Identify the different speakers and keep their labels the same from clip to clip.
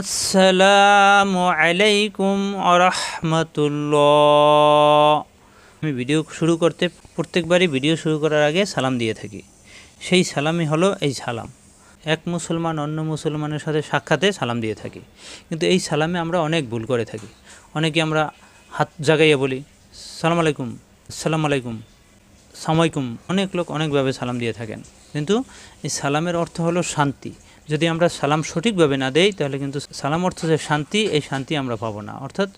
Speaker 1: আসসালামু আলাইকুম আরহামতুল্লাহ আমি ভিডিও শুরু করতে, প্রত্যেকবারই ভিডিও শুরু করার আগে সালাম দিয়ে থাকি। সেই সালামই হলো এই সালাম। এক মুসলমান অন্য মুসলমানের সাথে সাক্ষাতে সালাম দিয়ে থাকি। কিন্তু এই সালামে আমরা অনেক ভুল করে থাকি। অনেকে আমরা হাত জাগাইয়া বলি, সালাম আলাইকুম আসসালামু আলাইকুম। সামাইকুম অনেক লোক অনেকভাবে সালাম দিয়ে থাকেন। কিন্তু এই সালামের অর্থ হলো শান্তি। যদি আমরা সালাম সঠিকভাবে না দেই, তাহলে কিন্তু সালাম অর্থ যে শান্তি, এই শান্তি আমরা পাবো না। অর্থাৎ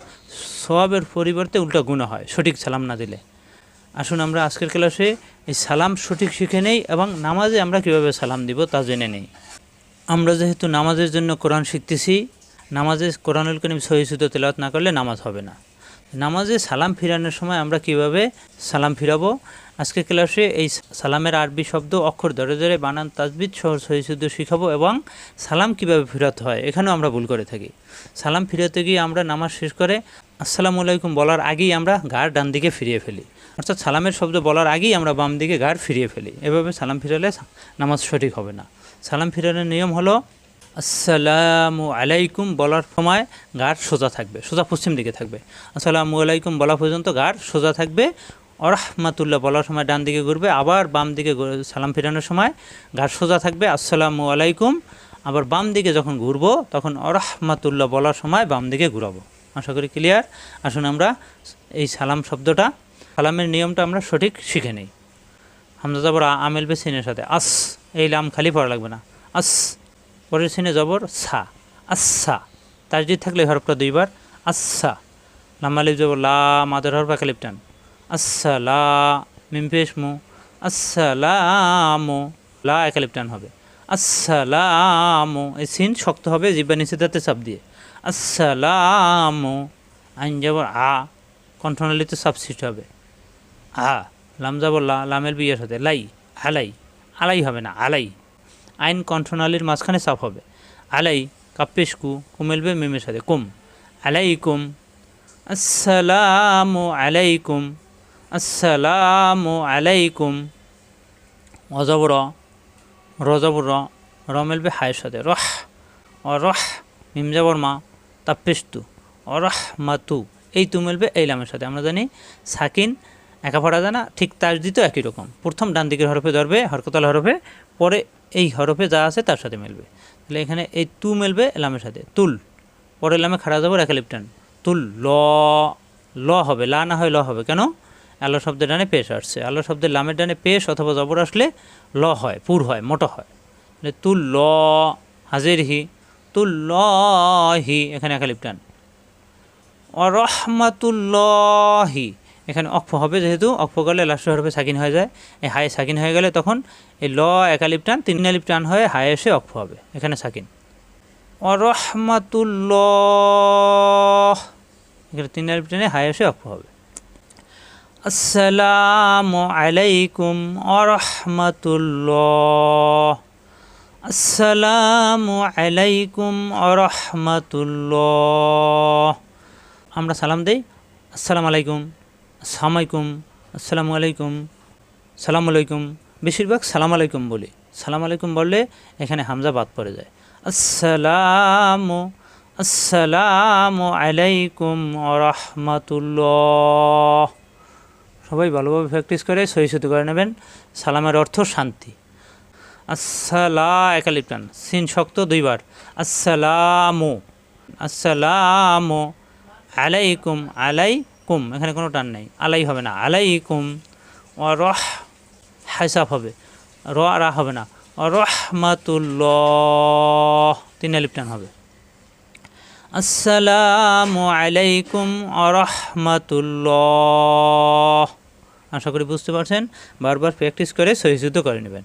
Speaker 1: সবাবের পরিবর্তে উল্টা গুণা হয়, সঠিক সালাম না দিলে। আসুন আমরা আজকের ক্লাসে এই সালাম সঠিক শিখে নেই এবং নামাজে আমরা কীভাবে সালাম দিব তা জেনে নেই। আমরা যেহেতু নামাজের জন্য কোরআন শিখতেছি, নামাজে কোরআনুল করিম সহিষ্ণুত তেলাওয়াত না করলে নামাজ হবে না। নামাজে সালাম ফিরানোর সময় আমরা কীভাবে সালাম ফিরাবো? আজকে ক্লাসে এই সালামের আরবি শব্দ অক্ষর ধরে ধরে বানান তাজবিদ সহ সহিশুদ্ধ শিখাবো এবং সালাম কীভাবে ফিরাতে হয়, এখানেও আমরা ভুল করে থাকি। সালাম ফিরাতে গিয়ে আমরা নামাজ শেষ করে আসসালামু আলাইকুম বলার আগেই আমরা গার ডান দিকে ফিরিয়ে ফেলি। অর্থাৎ সালামের শব্দ বলার আগেই আমরা বাম দিকে গার ফিরিয়ে ফেলি। এভাবে সালাম ফিরালে নামাজ সঠিক হবে না। সালাম ফিরানোর নিয়ম হলো, আসসালামু আলাইকুম বলার সময় গাঢ় সোজা থাকবে, সোজা পশ্চিম দিকে থাকবে। আসসালামু আলাইকুম বলা পর্যন্ত গাঢ় সোজা থাকবে অরহমাতুল্লাহ, বলার সময় ডান দিকে ঘুরবে, আবার বাম দিকে সালাম ফিরানোর সময় গাঢ় সোজা থাকবে, আসসালামু আলাইকুম, আবার বাম দিকে যখন ঘুরবো, তখন অরহমাতুল্লাহ বলার সময় বাম দিকে ঘুরাবো। আশা করি ক্লিয়ার আসুন আমরা এই সালাম শব্দটা, সালামের নিয়মটা আমরা সঠিক শিখে নিই। হামজা জবর আমেল বে সিনের সাথে, আস, এই লাম খালি পড়া লাগবে না। আস, পরের সিনে জবর সা আচ্ছা তাজদিদ থাকলে হরফটা দুইবার আচ্ছা লাম্মালিপ জবর লা, মাদের হরফ একালিপ টান আচ্ছা লা মিমপেশ মু। আসসালামু, লা একালিপ টান হবে। আসসালামু, এই সিন শক্ত হবে, জিব্বা নিচে দাঁতে চাপ দিয়ে। আসসালামু, আইন জবর আ। কণ্ঠনালীতে সাবসিট হবে। আ, লাম যাব, লা। লামের বিয়ের সাথে। লাই, আলাই। আলাই হবে না, আলাই। আইন কণ্ঠনালীর মাঝখানে সাফ হবে। আলাই কাপ্পেশকু কুমেলবে মেমের সাথে। কুম। আলাইকুম। আসসালামু আলাইকুম। আসসালামু আলাইকুম। অজবর, রজবর র মেলবে হায়ের সাথে রহ অ রহ মিম যাবর মা তাপ্পেস্তু অরহ মাতু এই তু মেলবে এই লামের সাথে। আমরা জানি সাকিন একা পড়া জানা ঠিক তার দিত একই রকম। প্রথম ডান দিকের হরফে ধরবে, হরকতাল হরফে, পরে এই হরফে যা আছে তার সাথে মিলবে। তাহলে এখানে এই তু মেলবে লামের সাথে। তুল পরে লামে খাড়া যাব একালিপটান। তুল, ল ল হবে, লা না হয় ল হবে। কেন? আল্লাহ শব্দের ডানে পেশ আসছে। আল্লাহ শব্দের লামের ডানে পেশ অথবা জবর আসলে ল হয়, পুর হয়, মোটো হয়। তাহলে তুল ল, হাজির হি, তুল ল হি, এখানে একালিপটান অরহমাতুল্লাহি, এখানে অক্ষ হবে যেহেতু, অক্ষ করলে লাস্ট হরফে সাকিন হয়ে যায়। এই হায়ে সাকিন হয়ে গেলে তখন এই ল একালিপ টান, তিন আলিপ টান হয়ে হায়ে এসে অক্ষ হবে, এখানে সাকিন। অরহমাতুল্লাহ, এখানে তিন আলিপ টানে হায়ে এসে অক্ষ হবে। আসসালামু আলাইকুম আরহামাতুল্লাহ আসসালামু আলাইকুম আরহামাতুল্লাহ আমরা সালাম দেই। আসসালামু আলাইকুম। আসসালামাইকুম আসসালামু আলাইকুম। সালাম আলাইকুম। বেশিরভাগ সালাম আলাইকুম বলি। সালাম আলাইকুম বললে এখানে হামজা বাদ পড়ে যায়। আসসালামু আসসালামু আলাইকুম রহমাতুল্লাহ সবাই ভালোভাবে প্র্যাকটিস করে সহিষ্ণুতি করে নেবেন। সালামের অর্থ শান্তি। আসসালা একালিপ্টান সিন শক্ত দুইবার। আসসালামু। আসসালামু আলাইকুম আলাইকুম। এখানে কোনো টান নেই। আলাই হবে না। আলাইকুম। ও রহ হাইসাফ হবে। র রা হবে না। রহমাতুল্লাহ তিন আলিপ টান হবে। আসসালামু আলাইকুম রহমাতুল্লাহ আশা করি বুঝতে পারছেন। বারবার প্র্যাকটিস করে সহিযুদ্ধ করে নেবেন।